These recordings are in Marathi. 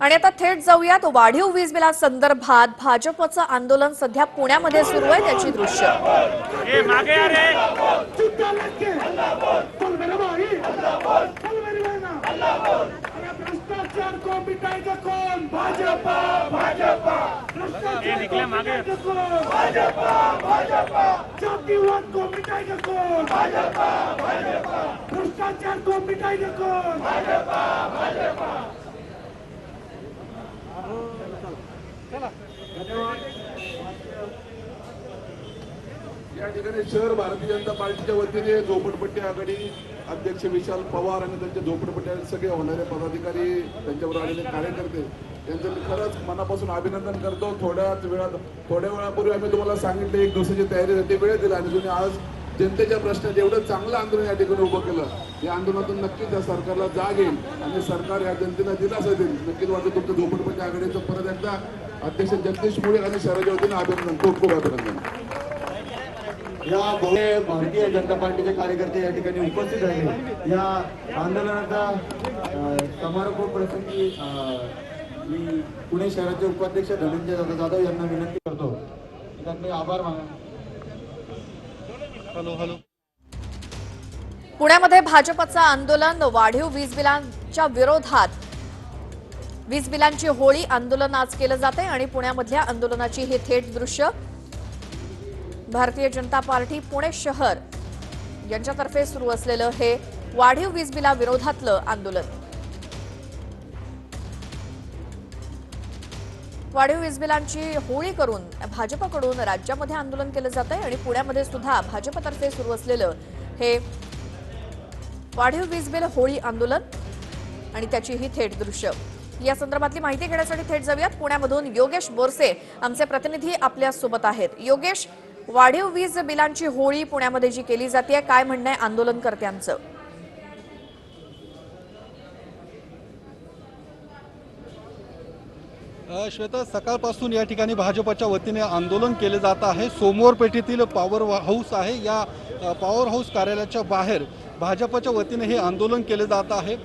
आणि आता थेट जाऊयात. वाढीव वीज बिलासंदर्भात भाजपचं आंदोलन सध्या पुण्यामध्ये सुरू आहे त्याची दृश्य. भ्रष्टाचार को मिटाएगा कौन भाजपा भाजपा ए निकले मागे कौन भाजपा भाजपा जातिवाद को मिटाएगा कौन भाजपा भाजपा भ्रष्टाचार को मिटाएगा कौन या ठिकाणी शहर भारतीय जनता पार्टीच्या वतीने झोपडपट्टी आघाडी अध्यक्ष विशाल पवार आणि त्यांच्या झोपडपट्टी सगळे होणारे पदाधिकारी त्यांच्यावर आलेले कार्यकर्ते त्यांचं मी खरंच मनापासून अभिनंदन करतो. थोड्याच वेळात थोड्या वेळापूर्वी आम्ही तुम्हाला सांगितलं एक दिवसाची तयारीसाठी वेळ दिला आणि तुम्ही आज जनतेच्या प्रश्नात एवढं चांगलं आंदोलन या ठिकाणी उभं केलं. या आंदोलनातून नक्कीच या सरकारला जाग येईल आणि सरकार या जनतेला दिलासा देईल. नक्कीच वाटतं तुमच्या झोपडपट्टी आघाडीचं परत एकदा अध्यक्ष जगदीश मुळे आणि शहराच्या वतीने अभिनंदन. खूप खूप अभिनंदन. या भव्य भारतीय जनता पार्टीचे कार्यकर्ते या ठिकाणी उपस्थित राहिले या आंदोलनाचा समारोप प्रसंगी मी पुणे शहराचे उपाध्यक्ष धनंजय दादा जाधव यांना विनंती करतो. त्यांनी आभार माना पुण्यामध्ये भाजपचं आंदोलन वाढीव वीज बिलांच्या विरोधात. वीज बिलांची होळी आंदोलन आज केलं जाते आणि पुण्यामधल्या आंदोलनाची ही थेट दृश्य भारतीय जनता पार्टी पुणे शहर. यांच्यातर्फे सुरू असलेलं हे वाढीव वीज बिलाविरोधातलं आंदोलन. वाढीव वीज बिलांची होळी करून भाजपकडून राज्यामध्ये आंदोलन केलं जात आहे आणि पुण्यामध्ये सुद्धा भाजपतर्फे सुरू असलेलं हे वाढीव वीज बिल होळी आंदोलन आणि त्याची ही थेट दृश्य. या संदर्भातली माहिती घेण्यासाठी थेट जाऊयात. पुण्यामधून योगेश बोरसे आमचे प्रतिनिधी आपल्यासोबत आहेत. योगेश वाढीव वीज बिलांची होळी पुण्यामध्ये जी केली जाते काय म्हणणं आहे? आंदोलनकर्त्यांचं श्वेता सकाळपासून या ठिकाणी भाजपच्या वतीने आंदोलन केले जात आहे. सोमवार पेठेतील पॉवर हाऊस आहे. या पॉवर हाऊस कार्यालयाच्या बाहेर भाजपच्या वतीने हे आंदोलन केले जात आहे.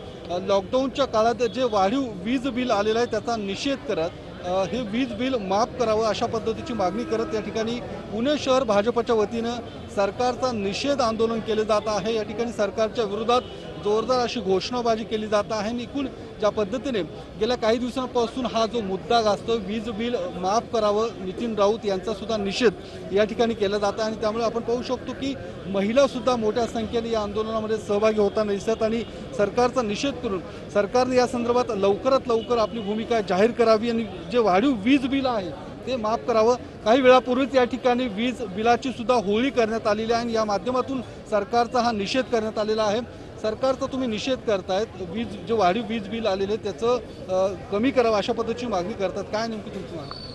लॉकडाऊनच्या काळात जे वाढीव वीज बिल आलेलं आहे त्याचा निषेध करत हे वीज बिल माफ करावं अशा पद्धतीची मागणी करत या ठिकाणी पुणे शहर भाजपच्या वतीनं सरकारचा निषेध आंदोलन केले जात आहे. या ठिकाणी सरकारच्या विरोधात जोरदार अशी घोषणाबाजी केली जात आहे. आणि एकूण ज्या पद्धतीने गेल्या काही दिवसांपासून हा जो मुद्दा गाजतो वीज बिल माफ करावं नितीन राऊत यांचासुद्धा निषेध या ठिकाणी केला जात आहे. आणि त्यामुळे आपण पाहू शकतो की महिलासुद्धा मोठ्या संख्येने या आंदोलनामध्ये सहभागी होताना दिसतात आणि सरकारचा निषेध करून सरकारने या संदर्भात लवकरात लवकर आपली भूमिका जाहीर करावी आणि जे वाढीव वीज बिल आहे ते माफ करावं. काही वेळापूर्वीच या ठिकाणी वीज बिलाची सुद्धा होळी करण्यात आलेली आहे आणि या माध्यमातून सरकारचा हा निषेध करण्यात आलेला आहे. सरकारचा तुम्ही निषेध करतायत वीज जे वाढीव वीज बिल आलेले त्याचं कमी करावं अशा पद्धतीची मागणी करतात. काय नेमकी तुमची मागणी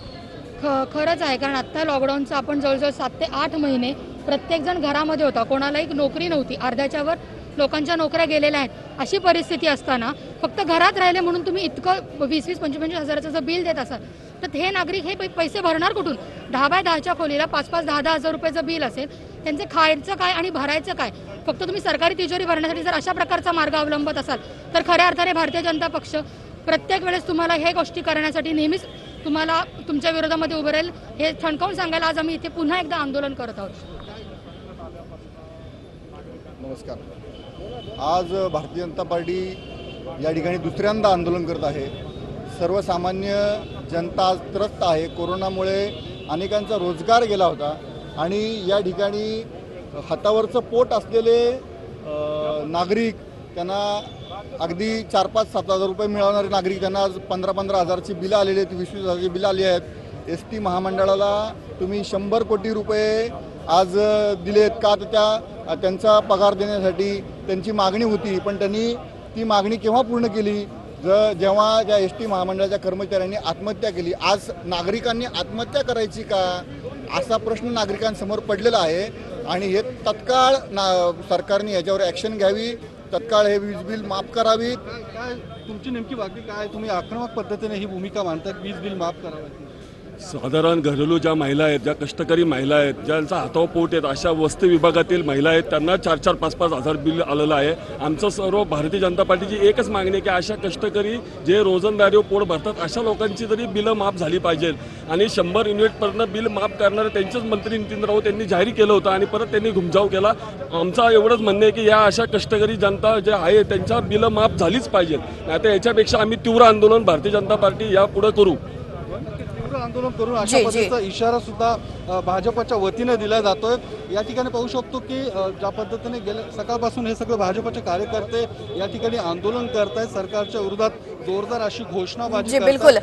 ख खरंच आहे कारण आत्ता लॉकडाऊनचं आपण जवळजवळ सात ते आठ महिने प्रत्येकजण घरामध्ये होता. कोणालाही नोकरी नव्हती. अर्ध्याच्यावर लोकांच्या नोकऱ्या गेलेल्या आहेत अशी परिस्थिती असताना फक्त घरात राहिले म्हणून तुम्ही इतकं वीस वीस पंचवीस पंचवीस हजाराचं जर बिल देत असाल. तर हे नागरिक हे पै- पैसे भरणार कुठून? दहा बाय दहाच्या खोलीला पाच पाच दहा दहा हजार रुपयाचं बिल असेल त्यांचे खायचं काय आणि भरायचं काय? फक्त तुम्ही सरकारी तिजोरी भरण्यासाठी जर अशा प्रकारचा मार्ग अवलंबत असाल तर खऱ्या अर्थाने भारतीय जनता पक्ष प्रत्येक वेळेस तुम्हाला हे गोष्टी करण्यासाठी नेहमीच तुम्हाला तुमच्या विरोधामध्ये उभं राहील. हे ठणकावून सांगायला आज आम्ही इथे पुन्हा एकदा आंदोलन करत आहोत. नमस्कार. आज भारतीय जनता पार्टी या ठिकाणी दुसऱ्यांदा आंदोलन करत आहे. सर्वसामान्य जनता आज त्रस्त आहे. कोरोनामुळे अनेकांचा रोजगार गेला होता आणि या ठिकाणी हातावरचं पोट असलेले नागरिक त्यांना अगदी चार पाच सात हजार रुपये मिळवणारे नागरिक त्यांना आज पंधरा पंधरा हजारची बिलं आलेली आहेत वीस वीस हजारची बिलं आली आहेत. एस टी महामंडळाला तुम्ही शंभर कोटी रुपये आज दिलेत का? तर त्या त्यांचा पगार देण्यासाठी त्यांची मागणी होती पण त्यांनी ती मागणी केव्हा पूर्ण केली? ज जेव्हा ज्या एस टी महामंडळाच्या कर्मचाऱ्यांनी आत्महत्या केली आज नागरिकांनी आत्महत्या करायची का? असा प्रश्न नागरिकांसमोर पडलेला आहे आणि हे तत्काळ ना सरकारने याच्यावर ॲक्शन घ्यावी तत्काळ हे वीज बिल माफ करावीत. काय तुमची नेमकी बाकी काय? तुम्ही आक्रमक पद्धतीने ही भूमिका मांडतात वीज बिल माफ करावं. साधारण घरेलू ज्या महिला आहेत ज्या कष्टकरी महिला आहेत ज्यांचा हातावर पोट आहेत अशा वस्ती विभागातील महिला आहेत त्यांना चार चार पाच पाच हजार बिल आलेलं आहे. आमचं सर्व भारतीय जनता पार्टीची एकच मागणी आहे की अशा कष्टकरी जे रोजंदारी पोट भरतात अशा लोकांची तरी बिलं माफ झाली पाहिजेत आणि शंभर युनिटपर्यंत बिल माफ करणारे त्यांचेच मंत्री नितीन राऊत यांनी जाहीर केलं होतं आणि परत त्यांनी घुमजाव केला. आमचा एवढंच म्हणणं आहे की या अशा कष्टकरी जनता जे आहे त्यांच्या बिलं माफ झालीच पाहिजे आता याच्यापेक्षा आम्ही तीव्र आंदोलन भारतीय जनता पार्टी यापुढे करू. आंदोलन करून अशा. पद्धतीचा इशारा सुद्धा भाजपच्या वतीने दिला जातोय या ठिकाणी पाहू शकतो की ज्या पद्धतीने गेल्या सकाळपासून हे सगळे भाजपचे कार्यकर्ते या ठिकाणी आंदोलन करतायत सरकारच्या विरोधात जोरदार अशी घोषणाबाजी. बिलकुल